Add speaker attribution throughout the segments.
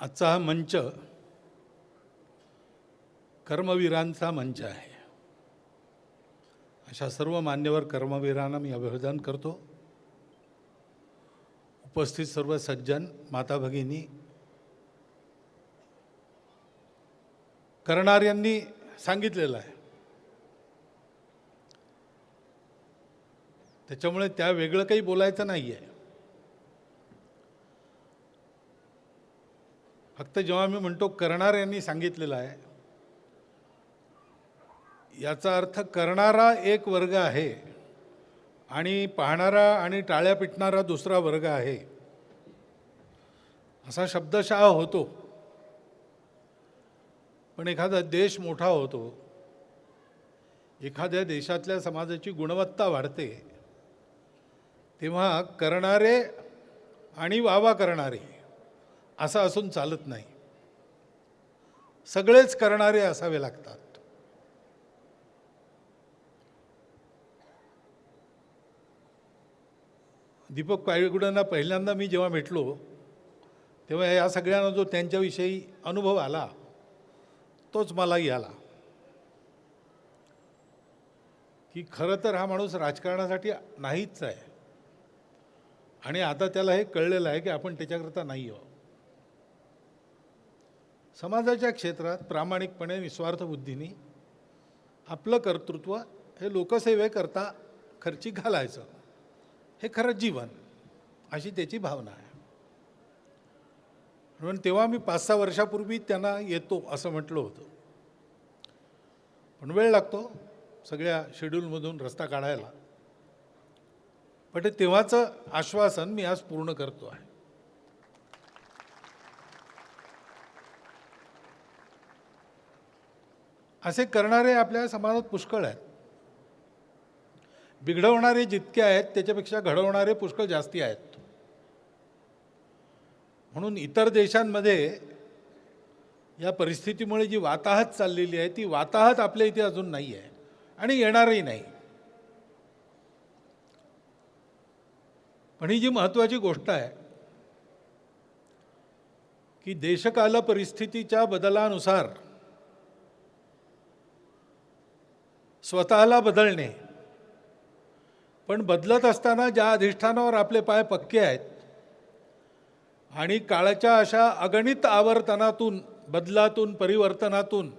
Speaker 1: आजचा हा मंच कर्मवीरांचा मंच आहे. अशा सर्व मान्यवर कर्मवीरांना मी अभिवादन करतो. उपस्थित सर्व सज्जन माता भगिनी करणाऱ्यांनी सांगितलेलं आहे. त्याच्यामुळे त्या वेगळं काही बोलायचं नाही आहे फक्त जेव्हा मी म्हणतो करणाऱ्यांनी सांगितलेलं आहे याचा अर्थ करणारा एक वर्ग आहे आणि पाहणारा आणि टाळ्या पिटणारा दुसरा वर्ग आहे असा शब्दशः होतो. पण एखादा देश मोठा होतो एखाद्या देशातल्या समाजाची गुणवत्ता वाढते तेव्हा करणारे आणि वावा करणारे असं असून चालत नाही. सगळेच करणारे असावे लागतात. दीपक काळगुडांना पहिल्यांदा मी जेव्हा भेटलो तेव्हा या सगळ्यांना जो त्यांच्याविषयी अनुभव आला तोच मलाही आला की खरं तर हा माणूस राजकारणासाठी नाहीच आहे. आणि आता त्याला हे कळलेलं आहे की आपण त्याच्याकरता नाही आहोत समाजाच्या क्षेत्रात प्रामाणिकपणे निस्वार्थ बुद्धीने आपलं कर्तृत्व हे लोकसेवेकरता खर्ची घालायचं. हे खरं जीवन अशी त्याची भावना आहे. म्हणून तेव्हा मी पाच सहा वर्षापूर्वी त्यांना येतो असं म्हटलं होतं. पण वेळ लागतो सगळ्या शेड्यूलमधून रस्ता काढायला. पण तेव्हाचं आश्वासन मी आज पूर्ण करतो आहे. असे करणारे आपल्या समाजात पुष्कळ आहेत. बिघडवणारे जितके आहेत त्याच्यापेक्षा घडवणारे पुष्कळ जास्ती आहेत. म्हणून इतर देशांमध्ये या परिस्थितीमुळे जी वाताहत चाललेली आहे ती वाताहत आपल्या इथे अजून नाही आहे आणि येणारही नाही. पण ही जी महत्त्वाची गोष्ट आहे की देशकाल परिस्थितीच्या बदलानुसार स्वतःला बदलणे. पण बदलत असताना ज्या अधिष्ठानावर आपले पाय पक्के आहेत आणि काळाच्या अशा अगणित आवर्तनातून बदलातून परिवर्तनातून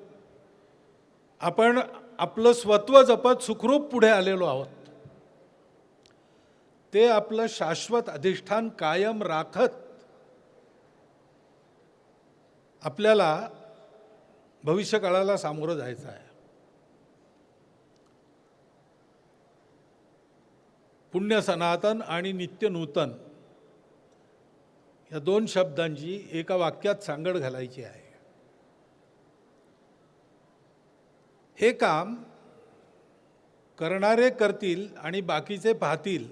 Speaker 1: आपण आपलं स्वत्व जपत सुखरूप पुढे आलेलो आहोत. ते आपलं शाश्वत अधिष्ठान कायम राखत आपल्याला भविष्यकाळाला सामोरं जायचं आहे. पुण्य सनातन आणि नित्य नूतन या दोन शब्दांची एका वाक्यात सांगड घालायची आहे. हे काम करणारे करतील आणि बाकीचे पाहतील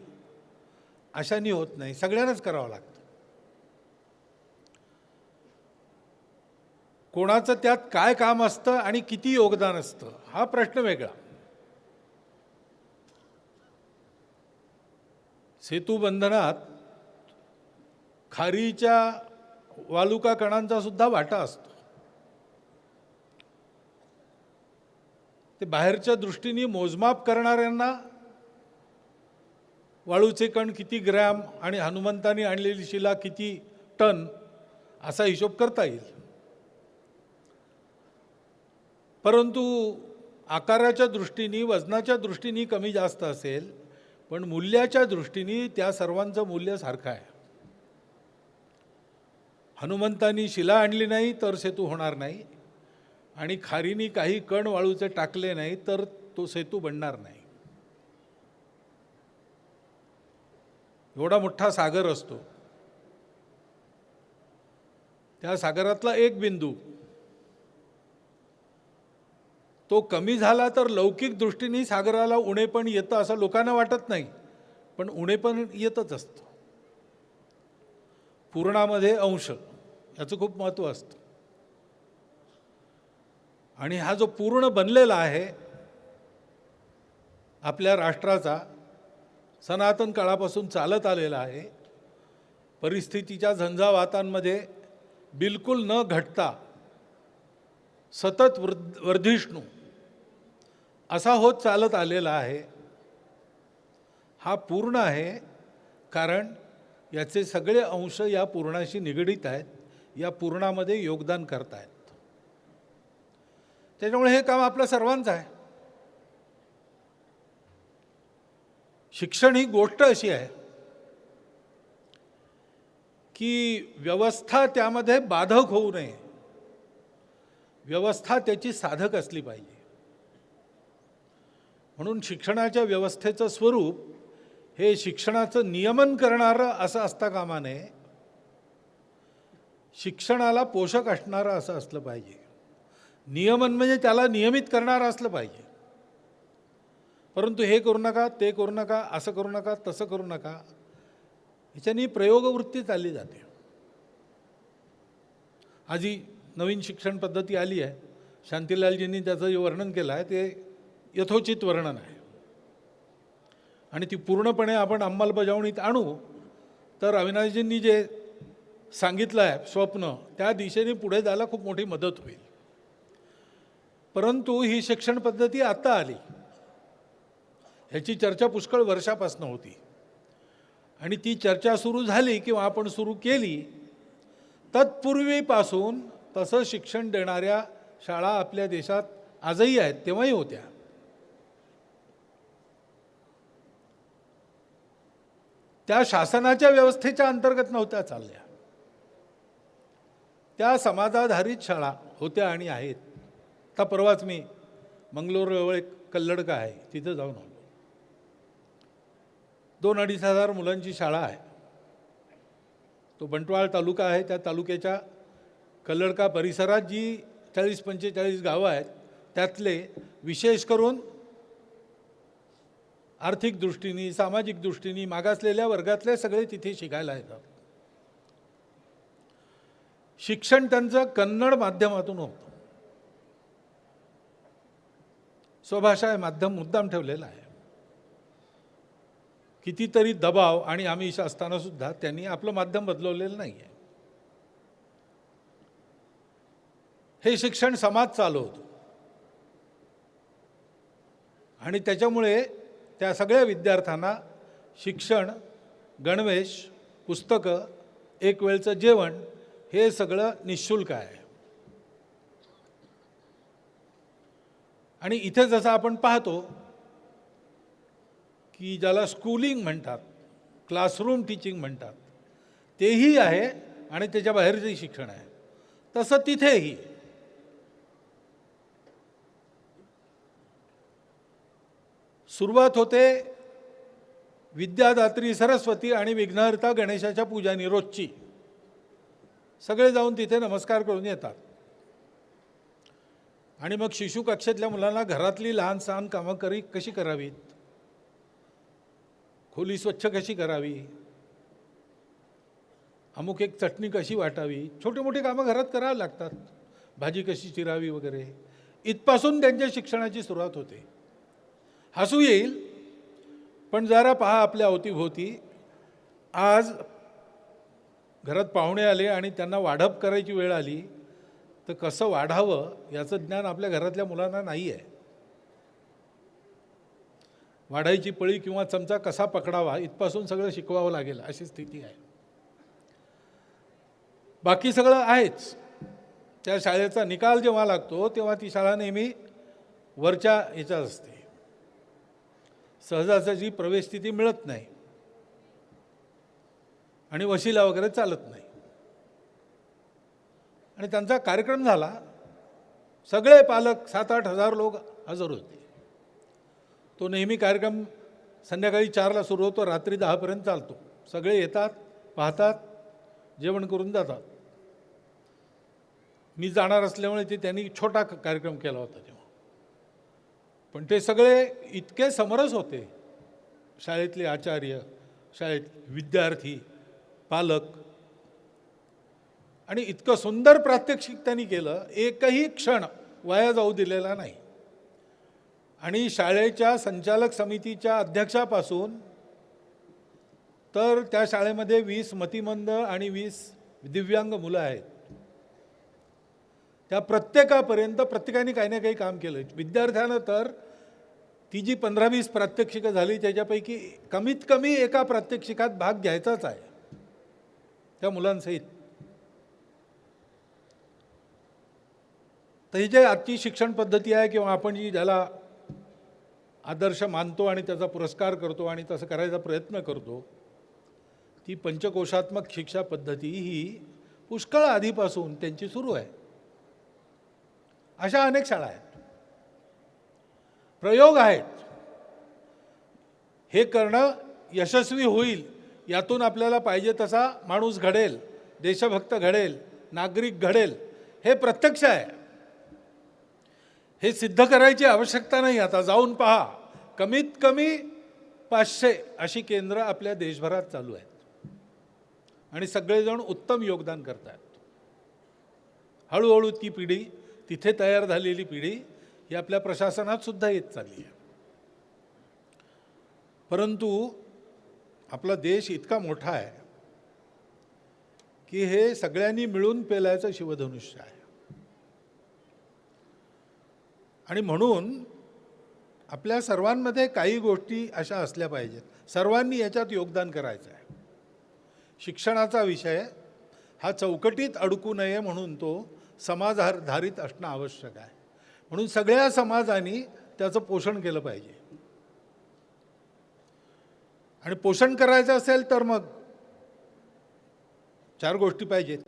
Speaker 1: अशानी होत नाही. सगळ्यांनाच करावं लागतं. कोणाचं त्यात काय काम असतं आणि किती योगदान असतं हा प्रश्न वेगळा. सेतूबंधनात खारीच्या वालुका कणांचा सुद्धा वाटा असतो. ते बाहेरच्या दृष्टीने मोजमाप करणाऱ्यांना वाळूचे कण किती ग्रॅम आणि हनुमंतानी आणलेली शिला किती टन असा हिशोब करता येईल. परंतु आकाराच्या दृष्टीने वजनाच्या दृष्टीने कमी जास्त असेल पण मूल्याच्या दृष्टीने त्या सर्वांचं मूल्य सारखं आहे. हनुमंतानी शिला आणली नाही तर सेतू होणार नाही. आणि खारीनी काही कण वाळूचे टाकले नाही तर तो सेतू बनणार नाही. एवढा मोठा सागर असतो. त्या सागरातला एक बिंदू तो कमी झाला तर लौकिक दृष्टीने सागराला उणे पण येतं असं लोकांना वाटत नाही पण उणे पण येतच असतं. पूर्णामध्ये अंश याचं खूप महत्त्व असतं. आणि हा जो पूर्ण बनलेला आहे आपल्या राष्ट्राचा सनातन काळापासून चालत आलेला आहे परिस्थितीच्या झंझावातांमध्ये बिलकुल न घटता सतत वृद्ध वर्धिष्णू असा होत चालत आलेला आहे. हा पूर्ण आहे कारण याचे सगळे अंश या पूर्णाशी निगडीत आहेत. या पूर्णामध्ये योगदान करत आहेत त्याच्यामुळे हे काम आपलं सर्वांचं आहे. शिक्षण ही गोष्ट अशी आहे की व्यवस्था त्यामध्ये बाधक होऊ नये. व्यवस्था त्याची साधक असली पाहिजे. म्हणून शिक्षणाच्या व्यवस्थेचं स्वरूप हे शिक्षणाचं नियमन करणारं असं असता कामा नये शिक्षणाला पोषक असणारं असं असलं पाहिजे. नियमन म्हणजे त्याला नियमित करणारं असलं पाहिजे. परंतु हे करू नका ते करू नका असं करू नका तसं करू नका ह्याच्यानी प्रयोगवृत्ती चालली जाते. आधी नवीन शिक्षण पद्धती आली आहे. शांतीलालजींनी त्याचं जे वर्णन केलं आहे ते यथोचित वर्णन आहे. आणि ती पूर्णपणे आपण अंमलबजावणीत आणू तर अविनाशजींनी जे सांगितलं आहे स्वप्न त्या दिशेने पुढे जायला खूप मोठी मदत होईल. परंतु ही शिक्षण पद्धती आत्ता आली. ह्याची चर्चा पुष्कळ वर्षापासून होती. आणि ती चर्चा सुरू झाली किंवा आपण सुरू केली तत्पूर्वीपासून तसं शिक्षण देणाऱ्या शाळा आपल्या देशात आजही आहेत तेव्हाही होत्या. त्या शासनाच्या व्यवस्थेच्या अंतर्गत नव्हत्या चालल्या. त्या समाजाधारित शाळा होत्या आणि आहेत. आता परवाच मी मंगलोरजवळ एक कल्लडका आहे तिथं जाऊन आलो. दोन अडीच हजार मुलांची शाळा आहे. तो बंटवाळ तालुका आहे त्या तालुक्याच्या कल्लडका परिसरात जी चाळीस पंचेचाळीस गावं आहेत त्यातले विशेष करून आर्थिक दृष्टीने सामाजिक दृष्टीने मागासलेल्या वर्गातले सगळे तिथे शिकायला येतात. शिक्षण त्यांचं कन्नड माध्यमातून होतं. स्वभाषा हे माध्यम मुद्दाम ठेवलेलं आहे. कितीतरी दबाव आणि आमिष असताना सुद्धा त्यांनी आपलं माध्यम बदलवलेलं नाही आहे हे शिक्षण समाज चालवतो. आणि त्याच्यामुळे त्या सगळ्या विद्यार्थ्यांना शिक्षण गणवेश पुस्तकं एक वेळचं जेवण हे सगळं निशुल्क आहे. आणि इथे जसं आपण पाहतो की ज्याला स्कूलिंग म्हणतात क्लासरूम टीचिंग म्हणतात तेही आहे आणि त्याच्या बाहेरचंही शिक्षण आहे. तसं तिथेही सुरुवात होते विद्यादात्री सरस्वती आणि विघ्नहर्ता गणेशाच्या पूजानी रोजची. सगळे जाऊन तिथे नमस्कार करून येतात. आणि मग शिशु कक्षेतल्या मुलांना घरातली लहान सहान कामं करी कशी करावीत? खोली स्वच्छ कशी करावी? अमुक एक चटणी कशी वाटावी? छोटे मोठे कामं घरात करावं लागतात. भाजी कशी चिरावी वगैरे. इथपासून त्यांच्या शिक्षणाची सुरुवात होते. हसू येईल. पण जरा पहा आपल्या अवतीभोवती. आज घरात पाहुणे आले आणि त्यांना वाढप करायची वेळ आली तर कसं वाढावं याचं ज्ञान आपल्या घरातल्या मुलांना नाही आहे वाढायची पळी किंवा चमचा कसा पकडावा इथपासून सगळं शिकवावं लागेल अशी स्थिती आहे. बाकी सगळं आहेच. त्या शाळेचा निकाल जेव्हा लागतो तेव्हा ती शाळा नेहमी वरच्या ह्याच्यात असते. सहजासहजी प्रवेश स्थिती मिळत नाही. आणि वशिला वगैरे चालत नाही. आणि त्यांचा कार्यक्रम झाला. सगळे पालक सात आठ हजार लोक हजर होते. तो नेहमी कार्यक्रम संध्याकाळी चारला सुरू होतो रात्री दहापर्यंत चालतो. सगळे येतात पाहतात जेवण करून जातात. मी जाणार असल्यामुळे ते त्यांनी छोटा कार्यक्रम केला होता तेव्हा. पण ते सगळे इतके समरस होते. शाळेतले आचार्य शाळेत विद्यार्थी पालक. आणि इतकं सुंदर प्रात्यक्षिक त्यांनी केलं एकही क्षण वाया जाऊ दिलेला नाही. आणि शाळेच्या संचालक समितीच्या अध्यक्षापासून तर त्या शाळेमध्ये वीस मतिमंद आणि वीस दिव्यांग मुलं आहेत. त्या प्रत्येकापर्यंत प्रत्येकाने काही ना काही काम केलं. विद्यार्थ्यानं तर ती जी पंधरा वीस प्रात्यक्षिकं झाली त्याच्यापैकी कमीत कमी एका प्रात्यक्षिकात भाग घ्यायचाच आहे. त्या मुलांसहित. तर ही जे आजची शिक्षण पद्धती आहे किंवा आपण जी ज्याला आदर्श मानतो आणि त्याचा पुरस्कार करतो आणि तसं करायचा प्रयत्न करतो ती पंचकोशात्मक शिक्षा पद्धती ही पुष्कळ आधीपासून त्यांची सुरू आहे. अशा अनेक शाळा आहेत. प्रयोग आहेत. हे करणं यशस्वी होईल यातून आपल्याला पाहिजे तसा माणूस घडेल देशभक्त घडेल नागरिक घडेल हे प्रत्यक्ष आहे. हे सिद्ध करायची आवश्यकता नाही आता जाऊन पहा. कमीत कमी पाचशे अशी केंद्र आपल्या देशभरात चालू आहेत. आणि सगळेजण उत्तम योगदान करत आहेत हळूहळू ती पिढी तिथे तयार झालेली पिढी ही आपल्या प्रशासनात सुद्धा येत चालली आहे. परंतु आपला देश इतका मोठा आहे की हे सगळ्यांनी मिळून पेलायचं शिवधनुष्य आहे. आणि म्हणून आपल्या सर्वांमध्ये काही गोष्टी अशा असल्या पाहिजेत. सर्वांनी याच्यात योगदान करायचं आहे. शिक्षणाचा विषय हा चौकटीत अडकू नये म्हणून तो समाजधारित असणं आवश्यक आहे. म्हणून सगळ्या समाजाने त्याचं पोषण केलं पाहिजे. आणि पोषण करायचं असेल तर मग चार गोष्टी पाहिजेत.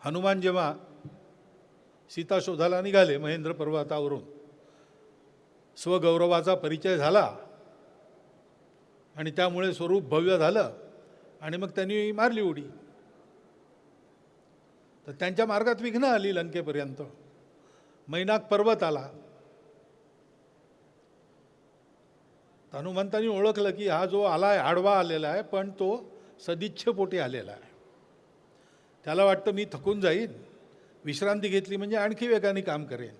Speaker 1: हनुमान जेव्हा सीता शोधाला निघाले महेंद्र पर्वतावरून स्वगौरवाचा परिचय झाला आणि त्यामुळे स्वरूप भव्य झालं आणि मग त्यांनी मारली उडी. तर त्यांच्या मार्गात विघ्न आली लंकेपर्यंत. मैनाक पर्वत आला. तर हनुमंतांनी ओळखलं की हा जो आला आहे आडवा आलेला आहे पण तो सदिच्छपोटी आलेला आहे. त्याला वाटतं मी थकून जाईन विश्रांती घेतली म्हणजे आणखी वेगाने काम करेन.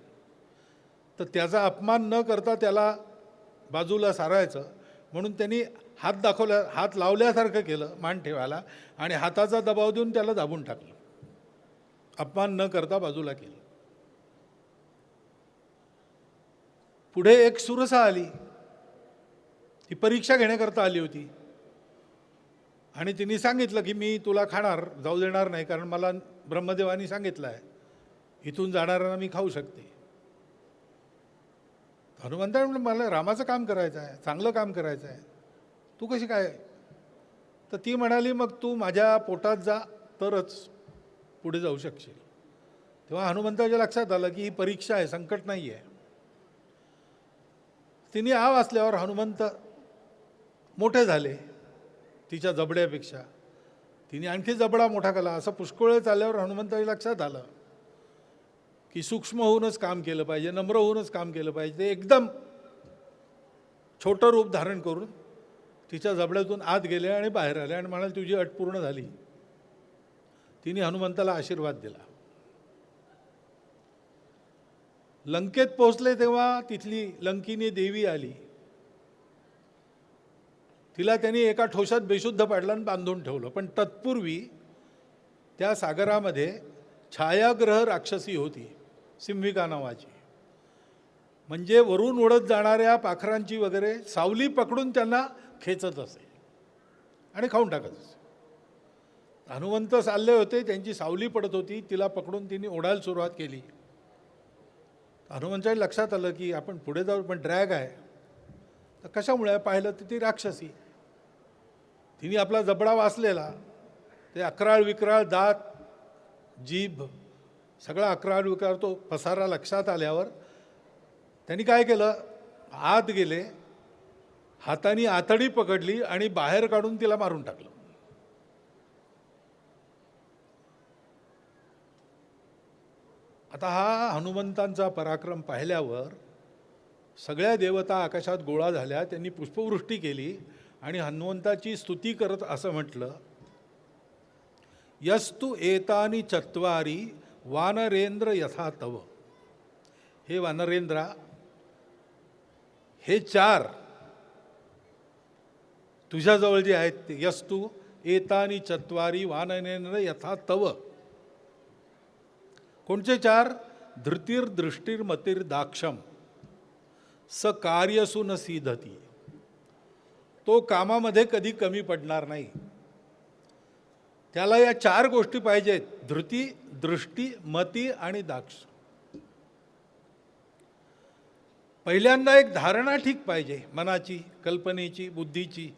Speaker 1: तर त्याचा अपमान न करता त्याला बाजूला सारायचं. म्हणून त्यांनी हात दाखवल्या हात लावल्यासारखं केलं मान ठेवायला आणि हाताचा दबाव देऊन त्याला दाबून टाकलं. अपमान न करता बाजूला केलं. पुढे एक सुरसा आली. ती परीक्षा घेण्याकरता आली होती. आणि तिने सांगितलं की मी तुला खाणार जाऊ देणार नाही कारण मला ब्रह्मदेवानी सांगितलं आहे इथून जाणाऱ्यांना मी खाऊ शकते. हनुमंता मला रामाचं काम करायचं आहे चांगलं काम करायचं आहे. तू कशी काय? तर ती म्हणाली मग तू माझ्या पोटात जा तरच पुढे जाऊ शकशील. तेव्हा हनुमंताच्या लक्षात आलं की ही परीक्षा आहे संकट नाही आहे तिने आ असल्यावर हनुमंत मोठे झाले तिच्या जबड्यापेक्षा. तिने आणखी जबडा मोठा केला. असं पुष्कळ चालल्यावर हनुमंताच्या लक्षात आलं की सूक्ष्म होऊनच काम केलं पाहिजे नम्र होऊनच काम केलं पाहिजे. ते एकदम छोटं रूप धारण करून तिच्या जबड्यातून आत गेले आणि बाहेर आले आणि म्हणाले तुझी अट पूर्ण झाली. तिने हनुमंताला आशीर्वाद दिला. लंकेत पोहोचले तेव्हा तिथली लंकिनी देवी आली. तिला त्यांनी एका ठोशात बेशुद्ध पाडलं आणि बांधून ठेवलं. पण तत्पूर्वी त्या सागरामध्ये छायाग्रह राक्षसी होती सिंहिका नावाची. म्हणजे वरून उडत जाणाऱ्या पाखरांची वगैरे सावली पकडून त्यांना खेचत असे आणि खाऊन टाकत असे. हनुमंत चालले होते त्यांची सावली पडत होती तिला पकडून तिने ओढायला सुरुवात केली. हनुमंतच्या लक्षात आलं की आपण पुढे जाऊ पण ड्रॅग आहे. तर कशामुळे पाहिलं तर ती राक्षसी. तिने आपला जबडा वाचलेला. ते अकराळ विक्राळ दात जीभ सगळा अकराळ विक्राळ तो पसारा लक्षात आल्यावर त्यांनी काय केलं? आत गेले. हाताने आतडी पकडली आणि बाहेर काढून तिला मारून टाकलं. आता हा हनुमंतांचा पराक्रम पाहिल्यावर सगळ्या देवता आकाशात गोळा झाल्या त्यांनी पुष्पवृष्टी केली आणि हनुमंताची स्तुती करत असं म्हटलं यस्तु एतानी चत्वारी वानरेंद्र यथा तव. हे वानरेंद्रा हे चार तुझ्याजवळ जे आहेत ते यस्तू एतानी चत्वारी वानरेंद्र यथा तव. कोणचे चार? धृतीर दृष्टीर मतीर दाक्षम स कार्यसून सिद्धती तो कामामध्ये कधी कमी पडणार नाही। त्याला या चार गोष्टी पाहिजेत धृती दृष्टी मती आणि दाक्ष। पहिल्यांदा एक धारणा ठीक पाहिजे मनाची कल्पनेची बुद्धीची।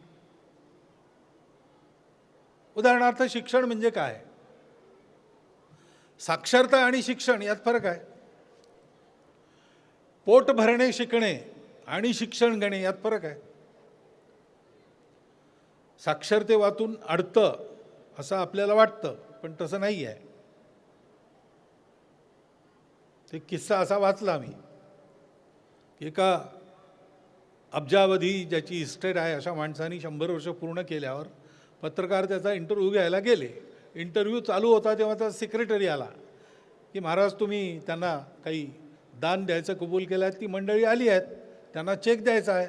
Speaker 1: उदाहरणार्थ शिक्षण म्हणजे काय? साक्षरता आणि शिक्षण यात फरक आहे. पोट भरणे शिकणे आणि शिक्षण घेणे यात फरक आहे. साक्षरते वाचून अडतं असं आपल्याला वाटतं पण तसं नाही आहे. ते किस्सा असा वाचला आम्ही एका अब्जावधी ज्याची इस्टेट आहे अशा माणसाने शंभर वर्ष पूर्ण केल्यावर पत्रकार त्याचा इंटरव्ह्यू घ्यायला गेले. इंटरव्ह्यू चालू होता तेव्हा त्याचा सेक्रेटरी आला. की महाराज तुम्ही त्यांना काही दान द्यायचं कबूल केलं आहे? ती मंडळी आली आहेत. त्यांना चेक द्यायचा आहे.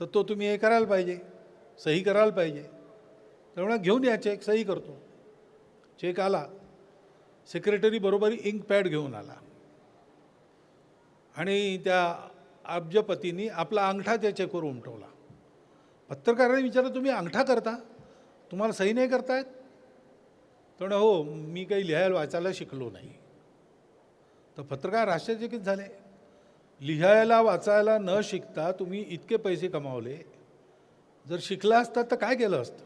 Speaker 1: तर तो तुम्ही हे करायला पाहिजे. सही करायला पाहिजे. त्यामुळे घेऊन या चेक सही करतो. चेक आला. सेक्रेटरी बरोबर इंक पॅड घेऊन आला. आणि त्या अब्जपतींनी आपला अंगठा त्या चेकवर उमटवला. पत्रकारांनी विचारलं तुम्ही अंगठा करता? तुम्हाला सही नाही करतायत? तर हो मी काही लिहायला वाचायला शिकलो नाही. तर पत्रकार आश्चर्यचकित झाले. लिहायला वाचायला न शिकता तुम्ही इतके पैसे कमावले. जर शिकला असतात तर काय केलं असतं?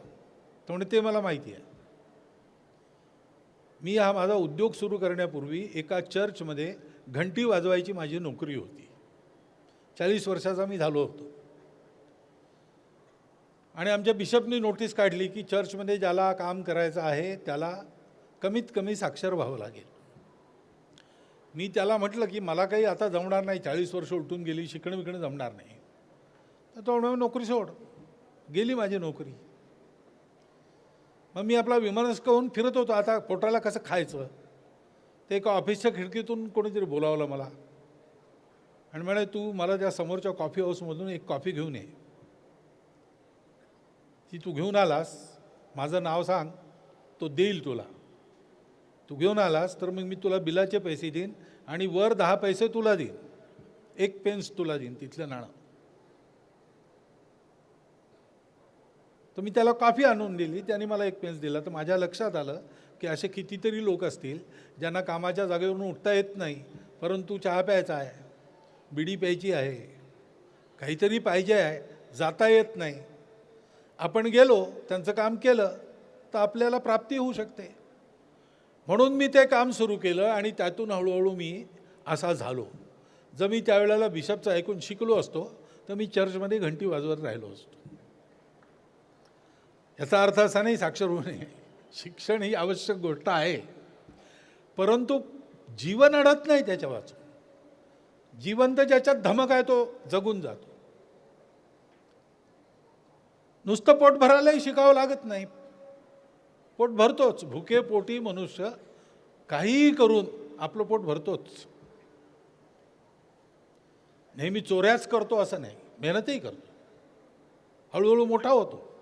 Speaker 1: तर ते मला माहिती आहे. मी हा माझा उद्योग सुरू करण्यापूर्वी एका चर्चमध्ये घंटी वाजवायची माझी नोकरी होती. चाळीस वर्षाचा मी झालो होतो. आणि आमच्या बिशपनी नोटीस काढली की चर्चमध्ये ज्याला काम करायचं आहे त्याला कमीत कमी साक्षर व्हावं लागेल. मी त्याला म्हटलं की मला काही आता जमणार नाही चाळीस वर्ष उलटून गेली शिकणं विकणं जमणार नाही. तर तो म्हणून नोकरी सोड. गेली माझी नोकरी. मग मी आपला विमानस होऊन फिरत होतो. आता पोटाला कसं खायचं? ते एका ऑफिसच्या खिडकीतून कोणीतरी बोलावलं मला. आणि म्हणे तू मला त्या समोरच्या कॉफी हाऊसमधून एक कॉफी घेऊन ये. ती तू घेऊन आलास माझं नाव सांग तो देईल तुला. तू घेऊन आलास तर मग मी तुला बिलाचे पैसे देईन आणि वर दहा पैसे तुला देईन. एक पेन्स तुला देईन तिथलं नाणं. तर मी त्याला कॉफी आणून दिली. त्याने मला एक पेन्स दिला. तर माझ्या लक्षात आलं की असे कितीतरी लोक असतील ज्यांना कामाच्या जागेवरून उठता येत नाही परंतु चहा प्यायचा आहे बिडी प्यायची आहे काहीतरी पाहिजे आहे जाता येत नाही. आपण गेलो त्यांचं काम केलं तर आपल्याला प्राप्ती होऊ शकते. म्हणून मी ते काम सुरू केलं आणि त्यातून हळूहळू मी असा झालो. जर मी त्यावेळेला बिशपचं ऐकून शिकलो असतो तर मी चर्चमध्ये घंटी वाजवत राहिलो असतो. याचा अर्थ असा नाही साक्षर होणे शिक्षण ही आवश्यक गोष्ट आहे. परंतु जीवन अडत नाही त्याच्या वाचून. जिवंत ज्याच्यात धमक आहे तो जगून जातो. नुसतं पोट भरायलाही शिकावं लागत नाही. पोट भरतोच. भुके पोटी मनुष्य काहीही करून आपलं पोट भरतोच. नेहमी चोऱ्याच करतो असं नाही. मेहनतही करतो. हळूहळू मोठा होतो.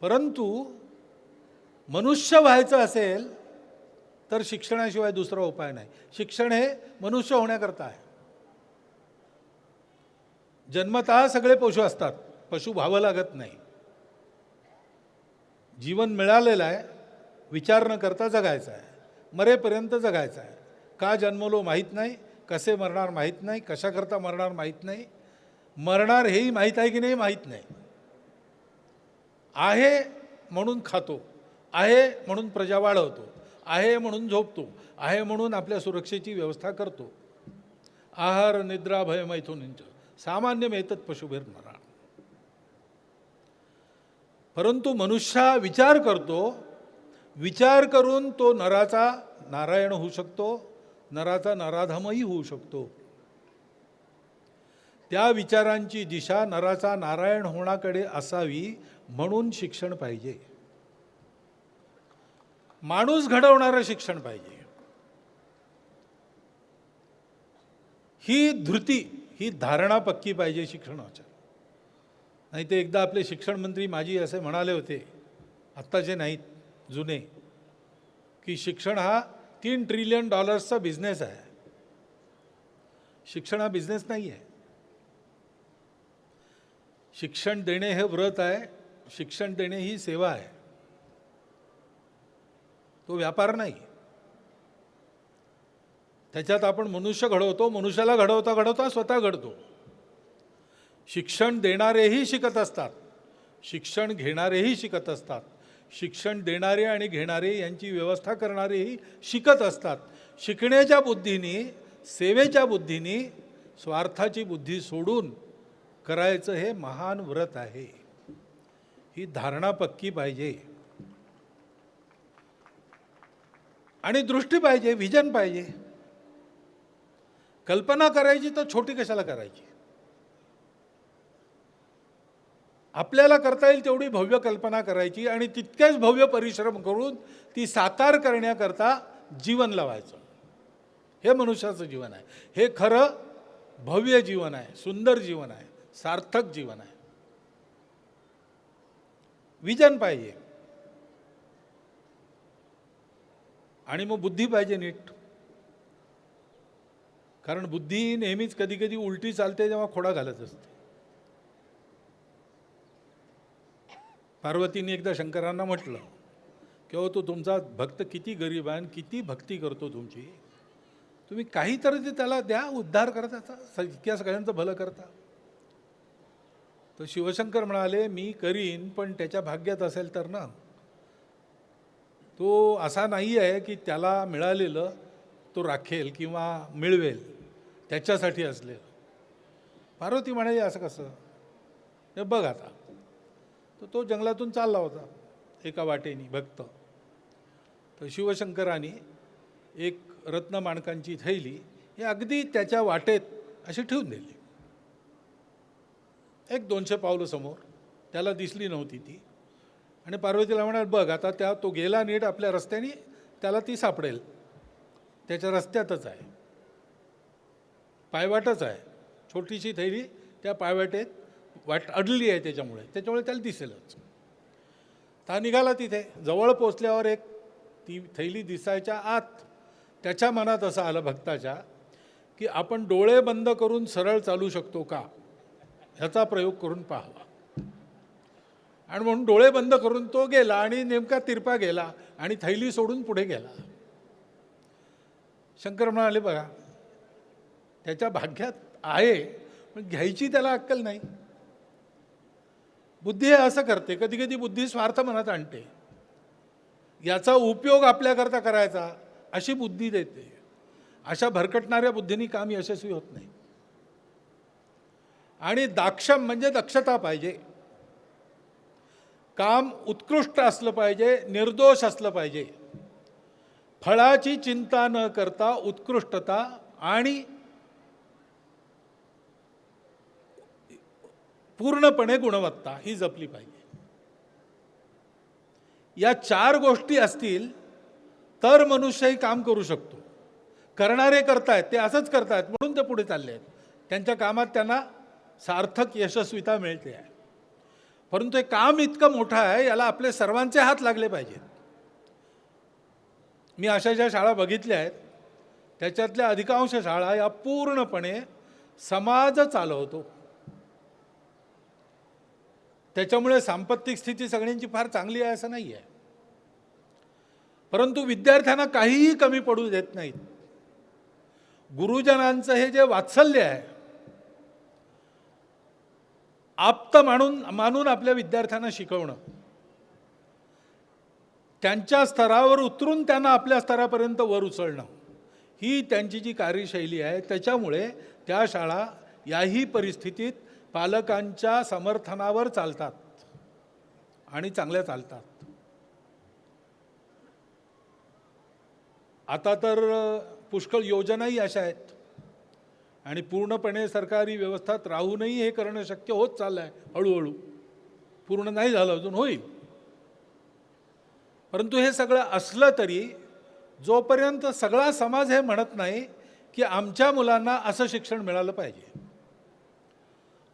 Speaker 1: परंतु मनुष्य व्हायचं असेल तर शिक्षणाशिवाय दुसरा उपाय नाही. शिक्षण हे मनुष्य होण्याकरता आहे. जन्मतः सगळे पशु असतात. पशु व्हावं लागत नाही. जीवन मिळालेलं आहे. विचार न करता जगायचं आहे. मरेपर्यंत जगायचं आहे. का जन्मलो माहीत नाही. कसे मरणार माहीत नाही. कशाकरता मरणार माहीत नाही. मरणार हेही माहीत आहे की नाही? माहीत नाही. आहे म्हणून खातो. आहे म्हणून प्रजा वाढवतो. आहे म्हणून झोपतो. आहे म्हणून आपल्या सुरक्षेची व्यवस्था करतो. आहार निद्रा भय मैथुनींच सामान्यमेतत् पशुभिर्मरा नरा परंतु मनुष्य विचार करतो विचार करून तो नराचा नारायण होऊ शकतो नराचा नराधमही होऊ शकतो. त्या विचारांची दिशा नराचा नारायण होण्याकडे असावी म्हणून शिक्षण पाहिजे. माणूस घडवणारं शिक्षण पाहिजे. ही धृती ही धारणा पक्की पाहिजे शिक्षणाच्या. नाही ते एकदा आपले शिक्षण मंत्री माजी असे म्हणाले होते आत्ताचे नाहीत जुने की शिक्षण हा तीन ट्रिलियन डॉलर्सचा बिझनेस आहे. शिक्षण हा बिझनेस नाही आहे. शिक्षण देणे हे व्रत आहे शिक्षण देणे ही सेवा आहे. तो व्यापार नाही. त्याच्यात आपण मनुष्य घडवतो मनुष्याला घडवता घडवता स्वतः घडतो. शिक्षण देणारेही शिकत असतात. शिक्षण घेणारेही शिकत असतात. शिक्षण देणारे आणि घेणारे यांची व्यवस्था करणारेही शिकत असतात. शिकण्याच्या बुद्धीने सेवेच्या बुद्धीने स्वार्थाची बुद्धी सोडून करायचं हे महान व्रत आहे. ही धारणा पक्की पाहिजे. आणि दृष्टी पाहिजे विजन पाहिजे. कल्पना करायची तर छोटी कशाला करायची? आपल्याला करता येईल तेवढी भव्य कल्पना करायची आणि तितकेच भव्य परिश्रम करून ती साकार करण्याकरता जीवन लावायचं. हे मनुष्याचं जीवन आहे. हे खरं भव्य जीवन आहे सुंदर जीवन आहे सार्थक जीवन आहे. विजन पाहिजे. आणि मग बुद्धी पाहिजे नीट. कारण बुद्धी नेहमीच कधी कधी उलटी चालते जेव्हा खोडा घालत असते. पार्वतीने एकदा शंकरांना म्हटलं की तो तुमचा भक्त किती गरीब आहे आणि किती भक्ती करतो तुमची. तुम्ही काहीतरी ते त्याला द्या उद्धार करता इतक्या सगळ्यांचं भलं करता. तर शिवशंकर म्हणाले मी करीन पण त्याच्या भाग्यात असेल तर ना. तो असा नाही आहे की त्याला मिळालेलं तो राखेल किंवा मिळवेल. त्याच्यासाठी असलेलं पार्वती म्हणाली असं कसं? हे बघ आता. तर तो जंगलातून चालला होता एका वाटेनी भक्त. तर शिवशंकराने एक रत्न माणकांची थैली हे अगदी त्याच्या वाटेत अशी ठेवून दिली. एक दोनशे पावलं समोर त्याला दिसली नव्हती ती. आणि पार्वतीला म्हणाल बघ आता त्या तो गेला नीट आपल्या रस्त्याने त्याला ती सापडेल. त्याच्या रस्त्यातच आहे. पायवाटच आहे. छोटीशी थैली त्या पायवाटेत वाट अडली आहे त्याच्यामुळे. त्याच्यामुळे त्याला दिसेलच. ता निघाला तिथे. जवळ पोचल्यावर एक ती थैली दिसायच्या आत त्याच्या मनात असं आलं भक्ताच्या की आपण डोळे बंद करून सरळ चालू शकतो का? ह्याचा प्रयोग करून पाहावा. आणि म्हणून डोळे बंद करून तो गेला आणि नेमका तिरपा गेला आणि थैली सोडून पुढे गेला. शंकर म्हणाले बघा त्याच्या भाग्यात आहे पण घ्यायची त्याला अक्कल नाही. बुद्धी हे असं करते कधी कधी बुद्धी स्वार्थ मनात आणते. याचा उपयोग आपल्याकरता करायचा अशी बुद्धी देते. अशा भरकटणाऱ्या बुद्धीनी काम यशस्वी होत नाही. आणि दाक्षम म्हणजे दक्षता पाहिजे. काम उत्कृष्ट असलं पाहिजे निर्दोष असलं पाहिजे. फळाची चिंता न करता उत्कृष्टता आणि पूर्णपणे गुणवत्ता ही जपली पाहिजे. या चार गोष्टी असतील तर मनुष्यही काम करू शकतो. करणारे करतायत ते असंच करतायत म्हणून ते पुढे चालले आहेत. त्यांच्या कामात त्यांना सार्थक यशस्विता मिळते आहे. परंतु हे काम इतकं मोठं आहे याला आपले सर्वांचे हात लागले पाहिजेत. मी अशा ज्या शाळा बघितल्या आहेत त्याच्यातल्या अधिकांश शाळा या पूर्णपणे समाज चालवतो. त्याच्यामुळे सांपत्तिक स्थिती सगळ्यांची फार चांगली आहे असं नाही आहे परंतु विद्यार्थ्यांना काहीही कमी पडू देत नाहीत. गुरुजनांचं हे जे वात्सल्य आहे आप्त मानून मानून आपल्या विद्यार्थ्यांना शिकवणं त्यांच्या स्तरावर उतरून त्यांना आपल्या स्तरापर्यंत वर उचलणं ही त्यांची जी कार्यशैली आहे त्याच्यामुळे त्या शाळा याही परिस्थितीत पालकांच्या समर्थनावर चालतात आणि चांगल्या चालतात. आता तर पुष्कळ योजनाही अशा आहेत. आणि पूर्णपणे सरकारी व्यवस्थात राहूनही हे करणं शक्य होत चाललं आहे हळूहळू. पूर्ण नाही झालं अजून होईल. परंतु हे सगळं असलं तरी जोपर्यंत सगळा समाज हे म्हणत नाही की आमच्या मुलांना असं शिक्षण मिळालं पाहिजे.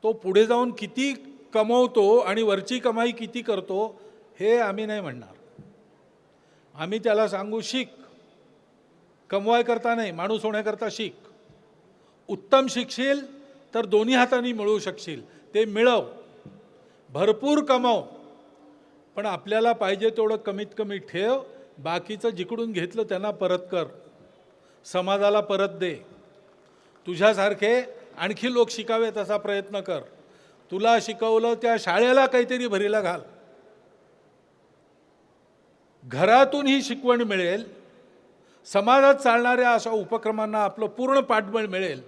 Speaker 1: तो पुढे जाऊन किती कमवतो आणि वरची कमाई किती करतो हे आम्ही नाही म्हणणार. आम्ही त्याला सांगू शिक. कमवाय करता नाही माणूस होण्याकरता शिक. उत्तम शिकशील तर दोन्ही हातांनी मिळवू शकशील. ते मिळव. भरपूर कमव. पण आपल्याला पाहिजे तेवढं कमीत कमी ठेव. बाकीचं जिकडून घेतलं त्यांना परत कर. समाजाला परत दे. तुझ्यासारखे आणखी लोक शिकावेत असा प्रयत्न कर. तुला शिकवलं त्या शाळेला काहीतरी भरीला घाल. घरातून ही शिकवण मिळेल. समाजात चालणाऱ्या अशा उपक्रमांना आपलं पूर्ण पाठबळ मिळेल.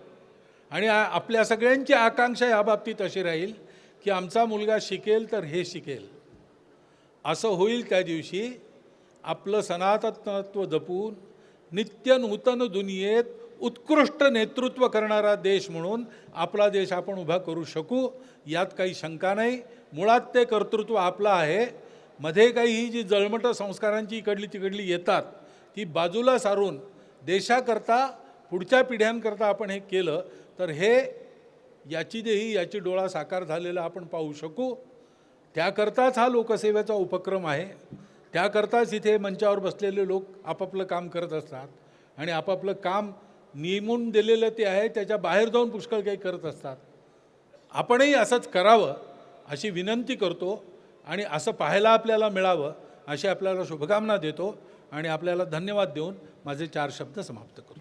Speaker 1: आणि आपल्या सगळ्यांची आकांक्षा या बाबतीत अशी राहील की आमचा मुलगा शिकेल तर हे शिकेल. असं होईल त्या दिवशी आपलं सनातनत्व जपून नित्य नूतन दुनियेत उत्कृष्ट नेतृत्व करणारा देश म्हणून आपला देश आपण उभा करू शकू यात काही शंका नाही. मुळात ते कर्तृत्व आपलं आहे. मध्ये काही ही जी जळमटं संस्कारांची इकडली तिकडली येतात ती बाजूला सारून देशाकरता पुढच्या पिढ्यांकरता आपण हे केलं तर हे याची देही याची डोळा साकार झालेला आपण पाहू शकू. त्याकरताच हा लोकसेवेचा उपक्रम आहे. त्याकरताच इथे मंचावर बसलेले लोक आपापलं काम करत असतात आणि आपापलं काम नियमून दिलेलं ते आहे त्याच्या बाहेर जाऊन पुष्कळ काही करत असतात. आपणही असंच करावं अशी विनंती करतो आणि असं पाहायला आपल्याला मिळावं अशी आपल्याला शुभकामना देतो आणि आपल्याला धन्यवाद देऊन माझे चार शब्द समाप्त करतो.